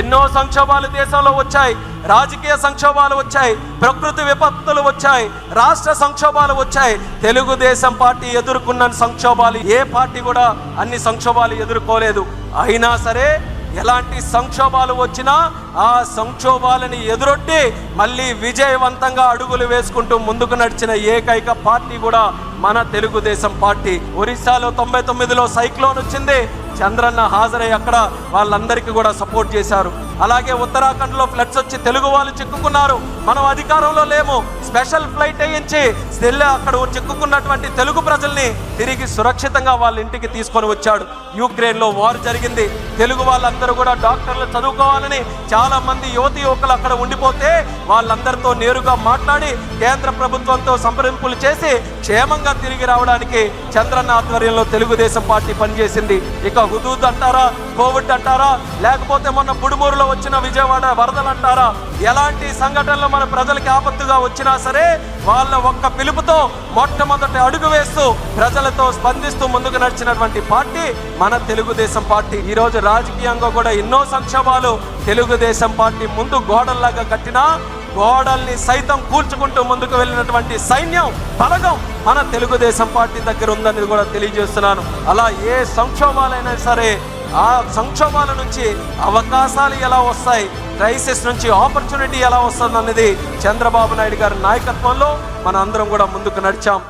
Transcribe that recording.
ఎన్నో సంక్షోభాలు దేశంలో వచ్చాయి. రాజకీయ సంక్షోభాలు వచ్చాయి. ప్రకృతి విపత్తులు వచ్చాయి. రాష్ట్ర సంక్షోభాలు వచ్చాయి. తెలుగుదేశం పార్టీ ఎదుర్కొన్న సంక్షోభాలు ఏ పార్టీ కూడా అన్ని సంక్షోభాలు ఎదుర్కోలేదు. అయినా సరే ఎలాంటి సంక్షోభాలు వచ్చినా ఆ సంక్షోభాలని ఎదురొట్టి మళ్ళీ విజయవంతంగా అడుగులు వేసుకుంటూ ముందుకు నడిచిన ఏకైక పార్టీ కూడా మన తెలుగుదేశం పార్టీ. ఒరిస్సాలో తొంభై తొమ్మిదిలో సైక్లోన్ వచ్చింది. చంద్రన్న హాజరై అక్కడ వాళ్ళందరికీ కూడా సపోర్ట్ చేశారు. అలాగే ఉత్తరాఖండ్లో ఫ్లడ్స్ వచ్చి తెలుగు వాళ్ళు చిక్కుకున్నారు. మనం అధికారంలో లేము. స్పెషల్ ఫ్లైట్ వేయించి తెల్ల అక్కడ చిక్కుకున్నటువంటి తెలుగు ప్రజల్ని తిరిగి సురక్షితంగా వాళ్ళ ఇంటికి తీసుకొని వచ్చాడు. యూక్రెయిన్లో వార్ జరిగింది. తెలుగు వాళ్ళందరూ కూడా డాక్టర్లు చదువుకోవాలని చాలా మంది యువతి యువకులు అక్కడ ఉండిపోతే వాళ్ళందరితో నేరుగా మాట్లాడి కేంద్ర ప్రభుత్వంతో సంప్రదింపులు చేసి క్షేమంగా తిరిగి రావడానికి చంద్రన్న ఆధ్వర్యంలో తెలుగుదేశం పార్టీ పనిచేసింది. ఇక హుదూద్ అంటారా కోవిడ్ అంటారా లేకపోతే మొన్న బుడుమూరులో వచ్చిన విజయవాడ వరదలు అంటారా ఎలాంటి సంఘటనలు మన ప్రజలకి ఆపత్తుగా వచ్చినా సరే వాళ్ళ ఒక్క పిలుపుతో మొట్టమొదటి అడుగు వేస్తూ ప్రజలతో స్పందిస్తూ ముందుకు నడిచినటువంటి పార్టీ మన తెలుగుదేశం పార్టీ. ఈరోజు రాజకీయంగా కూడా ఎన్నో సంక్షోభాలు తెలుగుదేశం పార్టీ ముందు గోడల్లాగా కట్టినా గోడల్ని సైతం కూల్చుకుంటూ ముందుకు వెళ్ళినటువంటి సైన్యం బలగం మన తెలుగుదేశం పార్టీ దగ్గర ఉందని కూడా తెలియజేస్తున్నాను. అలా ఏ సంక్షోభాలైనా సరే ఆ సంక్షోభాల నుంచి అవకాశాలు ఎలా వస్తాయి క్రైసిస్ నుంచి ఆపర్చునిటీ ఎలా వస్తుంది అన్నది చంద్రబాబు నాయుడు గారి నాయకత్వంలో మన అందరం కూడా ముందుకు నడిచాం.